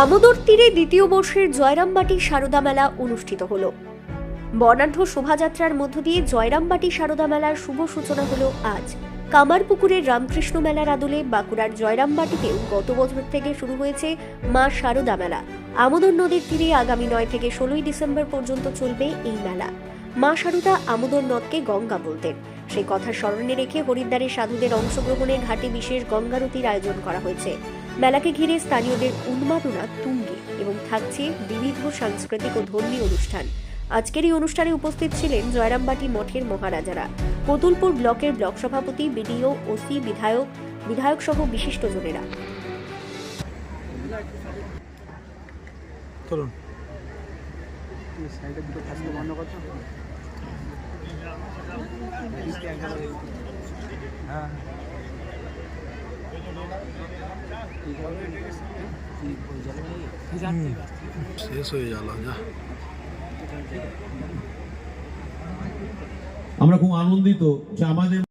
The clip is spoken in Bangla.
আমোদর তীরে দ্বিতীয় বর্ষের জয়রামবাটি সারদা মেলা অনুষ্ঠিত হলো। বর্ণাঢ্য শোভাযাত্রার মধ্য দিয়ে জয়রামবাটি সারদা মেলার শুভ সূচনা হলো আজ। কামারপুকুরের রামকৃষ্ণ মেলার আদলে বাঁকুড়ার জয়রামবাটিতেও গত বছর থেকে শুরু হয়েছে মা সারদা মেলা। আমোদর নদীর তীরে আগামী নয় থেকে ষোলোই ডিসেম্বর পর্যন্ত চলবে এই মেলা। মা সারদা আমোদর নদকে গঙ্গা বলতেন সেই কথা স্মরণে রেখে হরিদ্বারের সাধুদের অংশগ্রহণে ঘাটে বিশেষ গঙ্গারতির আয়োজন করা হয়েছে। মেলাকে ঘিরে স্থানীয়দের উন্মাদনা তুঙ্গে এবং থাকছে বিবিধ সাংস্কৃতিক ও ধর্মীয় অনুষ্ঠান। আজকের এই অনুষ্ঠানে উপস্থিত ছিলেন জয়রামবাটি মঠের মহারাজারা। কতুলপুর ব্লকের ব্লক সভাপতি বিডিও ওসি বিধায়ক বিধায়ক সহ বিশিষ্টজনেরা চলুন। বন্ধ করছ হ্যাঁ। শেষ হয়ে গেল আমরা খুব আনন্দিত যে আমাদের